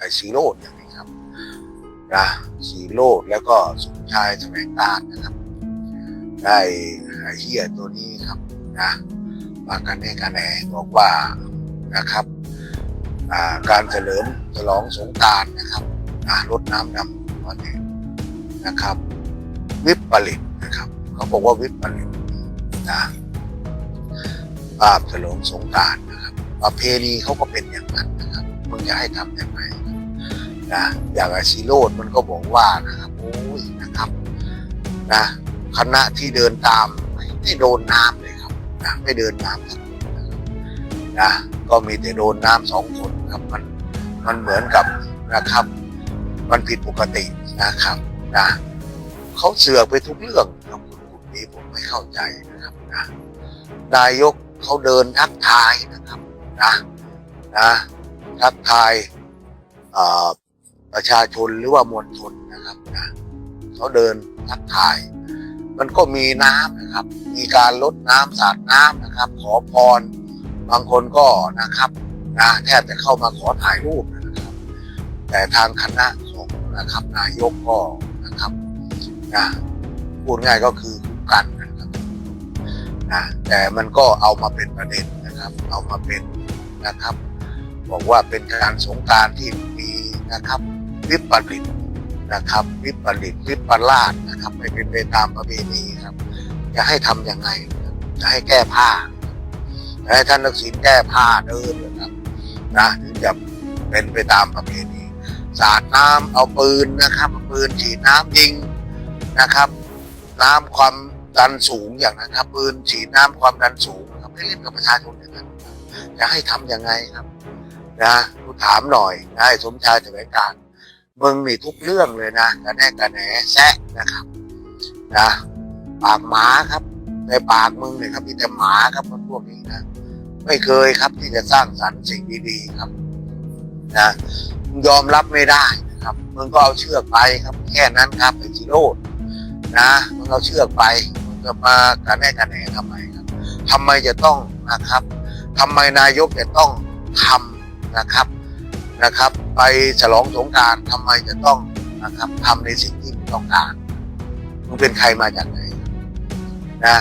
ไอ้สีโรดอย่างนี้ครับนะสีโรดแล้วก็สมชายแสวงการนะครับ ได้ไอ้เฮียตัวนี้ครับนะมากันแน่กันแหนบอกว่านะครับการเฉลิมฉลองสงการนะครับรดน้ำดำวันนี้นะครับ วิปริตนะครับเขาบอกว่าวิปริตนะภาพฉลองสงการนะครับประเพณีเขาก็เป็นอย่างนั้นนะครับมึงจะให้ทำยังไง นะอย่างไอซีโรดมันก็บอกว่านะครับโอ้ยนะครับนะคณะที่เดินตามไม่ไม่โดนน้ำเลยครับนะไม่เดินน้ำคนะครับนะก็มีแต่โดนน้ำสองคนครับมันมันเหมือนกับนะครับ มันผิดปกตินะครับนะเขาเสือกไปทุกเรื่องครับคุณกลุ่มนี้ผมไม่เข้าใจนะครับนะนายกเขาเดินทักทายนะครับนะนะทักทายอ่อ ประชาชนหรือว่ามวลชนนะครับนะเขาเดินทักทาย มันก็มีน้ำนะครับ มีการลดน้ำสาดน้ำนะครับ ขอพร บางคนก็นะครับนะแทบจะเข้ามาขอถ่ายรูปนะครับ แต่ทางคณะของนะครับนายกก็นะครับนะพูดง่ายก็คือคุ้มกันนะครับนะแต่มันก็เอามาเป็นประเด็นนะครับ เอามาเป็นนะครับ บอกว่าเป็นการสงการที่มีนะครับ วิปริตนะครับ วิปริตวิปลาสนะครับไม่เป็นไปตามประเพณีครับ จะให้ทำยังไงจะให้แก้ผ้าจะให้ท่านนักศิลแก้ผ้าเดินนะครับนะถึงจะเป็นไปตามประเพณีสาดน้ำเอาปืนนะครับปืนฉีดน้ำยิงนะครับ น้ำความดันสูงอย่างนั้นครับปืนฉีดน้ำความดันสูงครับให้เล่นกับประชาชนอย่างนั้นครับจะให้ทำยังไงครับ นะกูถามหน่อยนะสมชายแถลงการ มึงนี่ทุกเรื่องเลยนะกระแน่กระแหนแซะนะครับนะปากหมาครับ ในปากมึงเนี่ยครับมีแต่หมาครับมันพวกนี้นะไม่เคยครับที่จะสร้างสรรค์สิ่งดีๆครับนะมึงยอมรับไม่ได้นะครับมึงก็เอาเชือกไปครับ แค่นั้นครับไอ้จิโร่นะมึงเอาเชือกไปมึงจะมากระแน่กระแหนทำไมครับทำไมจะต้องนะครับทำไมนายกจะต้องทำนะครับ นะครับ ไปฉลองสงการทำไมจะต้องนะครับทำในสิ่งที่ต้องการมึงเป็นใครมาจากไหนนะ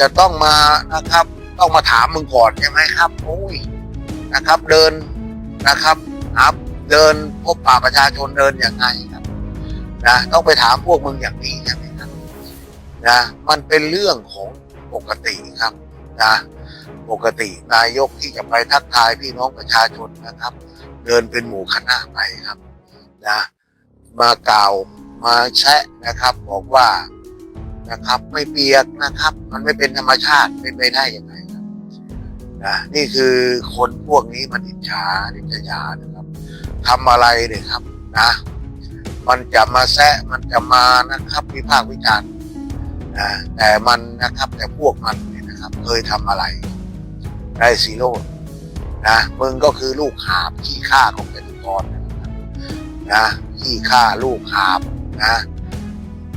จะต้องมานะครับ ต้องมาถามมึงก่อนใช่ไหมครับโอ้ยนะครับ เดินนะครับครับเดินพบป่าประชาชนเดินอย่างไงครับนะต้องไปถามพวกมึงอย่างนี้ใช่ไหมครับนะมันเป็นเรื่องของปกติครับ นะปกตินายกที่จะไปทักทายพี่น้องประชาชนนะครับ เดินเป็นหมู่คณะไปครับนะมากล่าวมาแชะนะครับบอกว่านะครับ ไม่เปียกนะครับ มันไม่เป็นธรรมชาติเป็นไปได้ยังไงครับนะนี่คือคนพวกนี้มันอิจฉาอิจฉานะครับทำอะไรเนี่ยครับนะมันจะมาแซะมันจะมานะครับวิพากษ์วิจารณ์นะแต่มันนะครับแต่พวกมัน นะครับ เคยทำอะไร ได้ซีโร่นะมึงก็คือลูกหาบขี้ข้าของจตุพรนะครับนะขี้ข้าลูกหาบนะ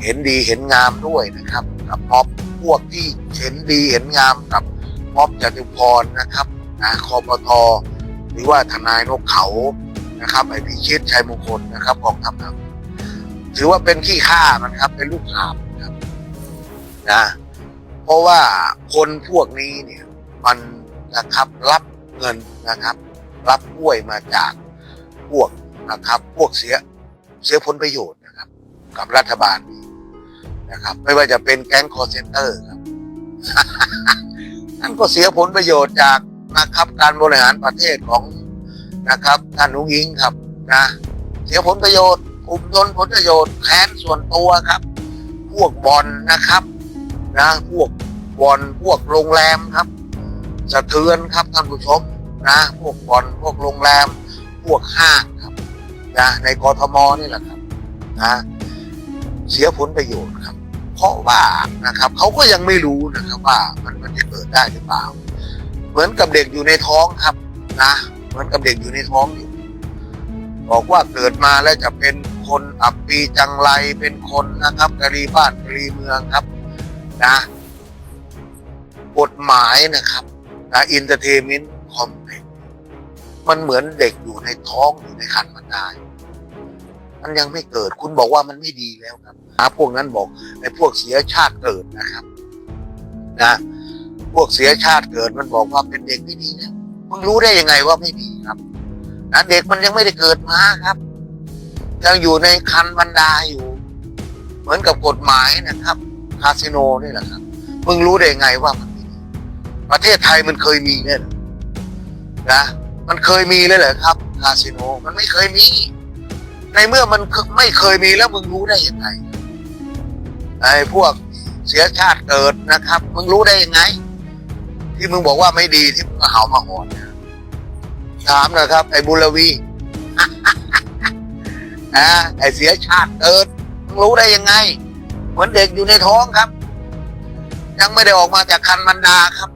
เห็นดีเห็นงามด้วยนะครับ กับม็อบพวกที่เห็นดีเห็นงามกับม็อบจตุพรนะครับนะคอปทหรือว่าทนายนกเขานะครับไอพิชิตชัยมงคลนะครับกองทัพถือว่าเป็นขี้ข้ามันครับ เป็นลูกหาบนะครับนะ เพราะว่าคนพวกนี้เนี่ยมันนะครับรับเงินนะครับ รับกล้วยมาจากพวกนะครับ พวกเสียเสียผลประโยชน์นะครับ กับรัฐบาลนี้นะครับ ไม่ว่าจะเป็นแก๊งคอร์เซนเตอร์ครับนั่นก็เสียผลประโยชน์จากนะครับการบริหารประเทศของนะครับท่านนุ้งยิงครับนะเสียผลประโยชน์กลุ่มชนผลประโยชน์แค้นส่วนตัวครับ พวกบอลนะครับ นะพวกบอลพวกโรงแรมครับสะเทือนครับท่านผู้ชมนะพวกบอนพวกโรงแรม พวกห้างครับนะในกรทมนี่แหละครับนะเสียผลประโยชน์ครับ เพราะว่านะครับเขาก็ยังไม่รู้นะครับว่ามันมันจะเกิดได้หรือเปล่า เหมือนกับเด็กอยู่ในท้องครับนะเหมือนกับเด็กอยู่ในท้องอยู่บอกว่าเกิดมาแล้วจะเป็นคนอับปีจังไรเป็นคนนะครับกะรีบ้านกะรีเมืองครับ นะ กฎหมายนะครับนะอินเตอร์เทนเมนต์คอมเพล็กมันเหมือนเด็กอยู่ในท้องอยู่ในคันมันได้มันยังไม่เกิดคุณบอกว่ามันไม่ดีแล้วครับหาพวกนั้นบอกไอ้พวกเสียชาติเกิดนะครับ นะ พวกเสียชาติเกิดมันบอกว่าเป็นเด็กไม่ดีแล้วมึงรู้ได้ยังไงว่าไม่ดีครับนะเด็กมันยังไม่ได้เกิดมาครับยังอยู่ในคันบรรดาอยู่ เหมือนกับกฎหมายนะครับาสิโนนี่แหละครับมึงรู้ได้ไงว่ามันมีประเทศไทยมันเคยมีเนี่ยเหรอนะมันเคยมีเลยเหรอครับคาสิโนมันไม่เคยมี ในเมื่อมันไม่เคยมีแล้วมึงรู้ได้ยังไงไอ้พวกเสียชาติเกิดนะครับ มึงรู้ได้ยังไง ที่มึงบอกว่าไม่ดีที่มึงเห่ามาหอนถามนะครับ ไอ้บุรวีอ่าไอ้เสียชาติเกิดมึงรู้ได้ยังไง เหมือนเด็กอยู่ในท้องครับ ยังไม่ได้ออกมาจากคันมันดาครับ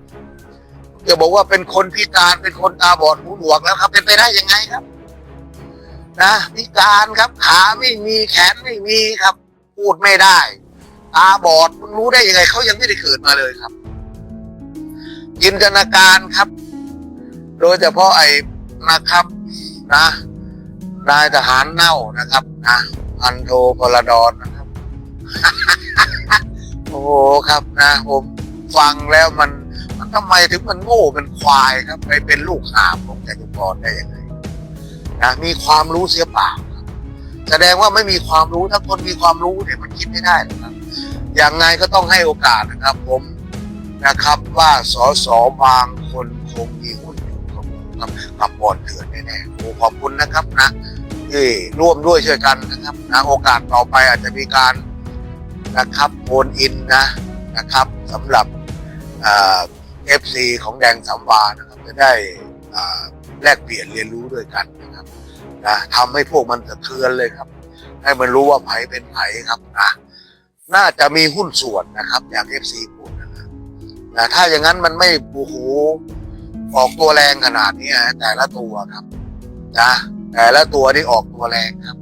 จะบอกว่าเป็นคนพิการเป็นคนตาบอดหูหนวกแล้วครับ เป็นไปได้ยังไงครับ นะพิการครับขาไม่มีแขนไม่มีครับ พูดไม่ได้ ตาบอดมึงรู้ได้ยังไงเขายังไม่ได้เกิดมาเลยครับจินตนาการครับ โดยเฉพาะไอ้นะครับนะนายทหารเน่านะครับ นะพันโทพลดอนนะครับ โอ้โหครับนะผมฟังแล้วมันมันทำไมถึงมันโง่เป็นควายครับ ไปเป็นลูกหาบของจตุพรได้ยังไงนะมีความรู้เสียเปล่าครับแสดงว่าไม่มีความรู้ถ้าคนมีความรู้เนี่ยมันคิดไม่ได้หรอกครับ อย่างไงก็ต้องให้โอกาสนะครับ ผมนะครับว่าสสบางคนคงมีหุ้นอยู่กับกับกับบอลเถื่อนแน่ๆโอ้ขอบคุณนะครับนะที่ร่วมด้วยช่วยกันนะครับนะโอกาสต่อไปอาจจะมีการ นะครับโอนอินนะนะครับสำหรับเอฟซีของแดงสามวานะครับจะได้แลกเปลี่ยนเรียนรู้ด้วยกันนะครับนะทำให้พวกมันสะเทือนเลยครับ ให้มันรู้ว่าไผเป็นไผครับนะน่าจะมีหุ้นส่วนนะครับอย่างเอฟซีพูดนะครับนะถ้าอย่างนั้นมันไม่โอ้โหออกตัวแรงขนาดนี้ฮะแต่ละตัวครับนะแต่ละตัวที่ออกตัวแรงครับ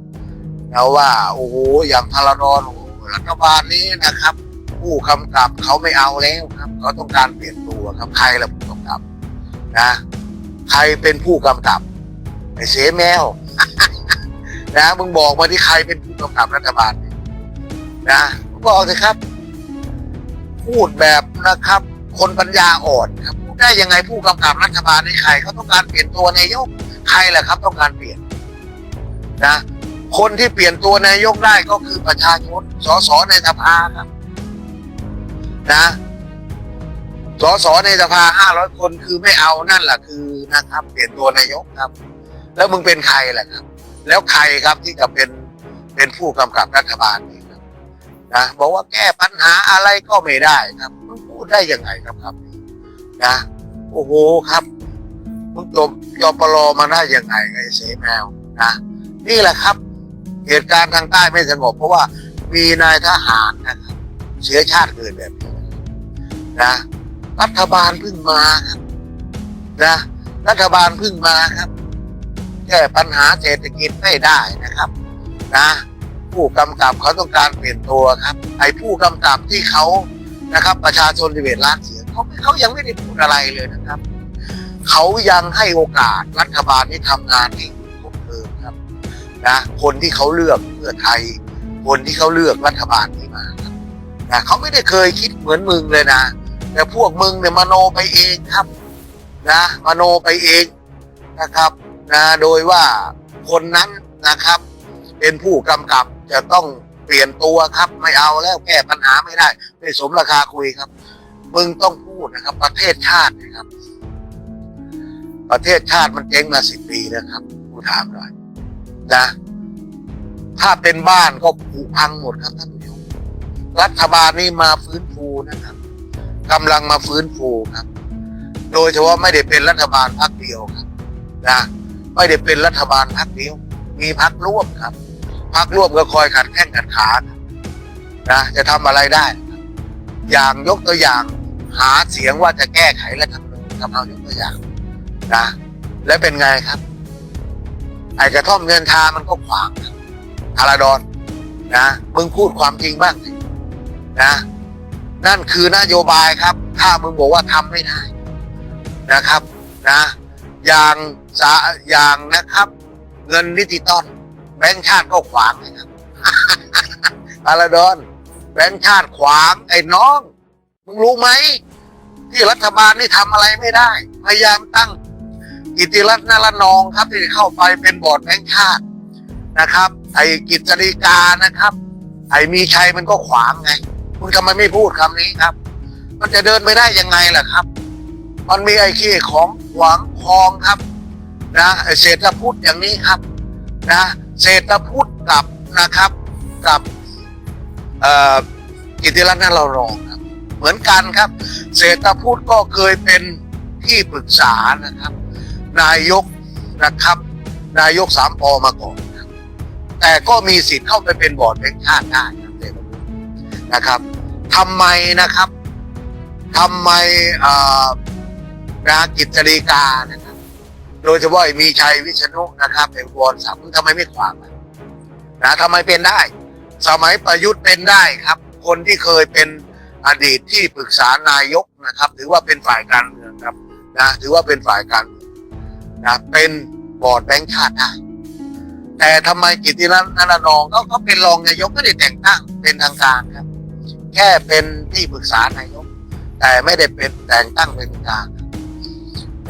แล้วว่า โอ้โหอย่างพาราดอนโอ้โรัฐบาลนี้นะครับ ผู้กำกับเขาไม่เอาแล้วครับเขาต้องการเปลี่ยนตัวครับใครล่ะผู้กำกับนะใครเป็นผู้กำกับไอ้เสแมวนะมึงบอกมาที่ใครเป็นผู้กำกับรัฐบาลนนะบอกสิครับ พูดแบบนะครับ คนปัญญาอ่อนครับพูดได้ยังไงผู้กำกับรัฐบาลในใครเขาต้องการเปลี่ยนตัวนายกใครแหละครับ ต้องการเปลี่ยนนะ คนที่เปลี่ยนตัวนายกได้ก็คือประชาชน สสในสภาครับ นะ สสในสภาห้าร้อยคนคือไม่เอานั่นแหละคือนะครับ เปลี่ยนตัวนายกครับ แล้วมึงเป็นใครล่ะครับ แล้วใครครับที่จะเป็นเป็นผู้กำกับรัฐบาลนี่ครับนะบอกว่าแก้ปัญหาอะไรก็ไม่ได้ครับมึงพูดได้ยังไงครับครับ นะโอ้โหครับมึงจบจปรมาได้ยังไงไงเสแมวนะนี่แหละครับ เหตุการณ์ทางใต้ไม่สงบ เพราะว่ามีนายทหารนะครับเสียชาติเกิดแบบนี้นะรัฐบาลเพิ่งมาครับนะรัฐบาลเพิ่งมาครับแก้ปัญหาเศรษฐกิจไม่ได้นะครับ นะ ผู้กำกับเขาต้องการเปลี่ยนตัวครับ ไอ้ผู้กำกับที่เขานะครับ ประชาชนดิเวตล้านเสียงเขาเขายังไม่ได้พูดอะไรเลยนะครับ เขายังให้โอกาสรัฐบาลที่ทำงานที่ นะคนที่เขาเลือกเพื่อไทย คนที่เขาเลือกรัฐบาลนี้มานะเขาไม่ได้เคยคิดเหมือนมึงเลยนะแต่พวกมึงเนี่ยมโนไปเองครับ นะมโนไปเองนะครับนะโดยว่าคนนั้นนะครับ เป็นผู้กำกับจะต้องเปลี่ยนตัวครับไม่เอาแล้วแก้ปัญหาไม่ได้ ไม่สมราคาคุยครับ มึงต้องพูดนะครับ ประเทศชาตินะครับ ประเทศชาติมันเจ๊งมาสิบปีนะครับกูถามหน่อย นะ ถ้าเป็นบ้านก็ผุพังหมดครับท่านผู้ชมรัฐบาลนี่มาฟื้นฟูนะครับกำลังมาฟื้นฟูครับ โดยเฉพาะไม่ได้เป็นรัฐบาลพักเดียวครับนะไม่ได้เป็นรัฐบาลพักเดียว มีพักร่วมครับพักร่วมก็คอยขัดแข้งขัดขานะจะทำอะไรได้ อย่างยกตัวอย่างหาเสียงว่าจะแก้ไขรัฐธรรมนูญครับเอายกตัวอย่างนะและเป็นไงครับ ไอ้กระท่อมเงินทามันก็ขวางครับพาราดอนนะมึงพูดความจริงบ้างสินะ นั่นคือนโยบายครับ ถ้ามึงบอกว่าทำไม่ได้นะครับนะอย่างสาอย่างนะครับ เงินดิจิตอลแบงก์ชาติก็ขวางนะครับอาราดอนแบงก์ชาติขวางไอ้น้อง มึงรู้ไหมที่รัฐบาลนี่ทำอะไรไม่ได้ พยายามตั้ง กิติรัตน์นารนองครับที่เข้าไปเป็นบอร์ดแบงก์ชาตินะครับ ไอ้กิจดีกานะครับ ไอ้มีชัยมันก็ขวางไงมึงทำไมไม่พูดคำนี้ครับ มันจะเดินไปได้ยังไงล่ะครับ มันมีไอ้ขี้ของหวังคองครับนะเศรษฐพุทธอย่างนี้ครับนะเศรษฐพุทธกับนะครับกับกิติรัตน์นารนองครับเหมือนกันครับ เศรษฐพุทธก็เคยเป็นที่ปรึกษานะครับ นายกนะครับ นายกสามปอมาก่อน แต่ก็มีสิทธิ์เข้าไปเป็นบอร์ดแบงค์ชาติได้ครับนะครับทำไมนะครับทำไมนะกิจดีกานะครับ โดยเฉพาะมีชัยวิษณุนะครับไอ้วอนสัมทำไมไม่ขวางนะทำไมเป็นได้ สมัยประยุทธ์เป็นได้ครับ คนที่เคยเป็นอดีตที่ปรึกษานายกนะครับ ถือว่าเป็นฝ่ายการเมืองครับนะถือว่าเป็นฝ่ายการเมือง นะเป็นบอร์ดแบงค์ชาติได้แต่ทำไมกิติรัตน์นารนองเขาเขาเป็นรองนายกไม่ได้แต่งตั้งเป็นทางการครับ แค่เป็นที่ปรึกษานายก แต่ไม่ได้เป็นแต่งตั้งเป็นทางการ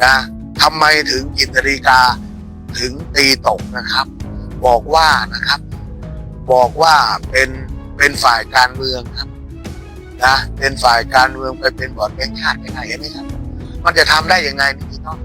นะทำไมถึงกิจดีกาถึงตีตกนะครับ บอกว่านะครับ บอกว่าเป็นเป็นฝ่ายการเมืองครับนะเป็นฝ่ายการเมืองไปเป็นบอร์ดแบงค์ชาติไม่ได้เห็นไหมครับ มันจะทำได้ยังไงนี่พี่น้อง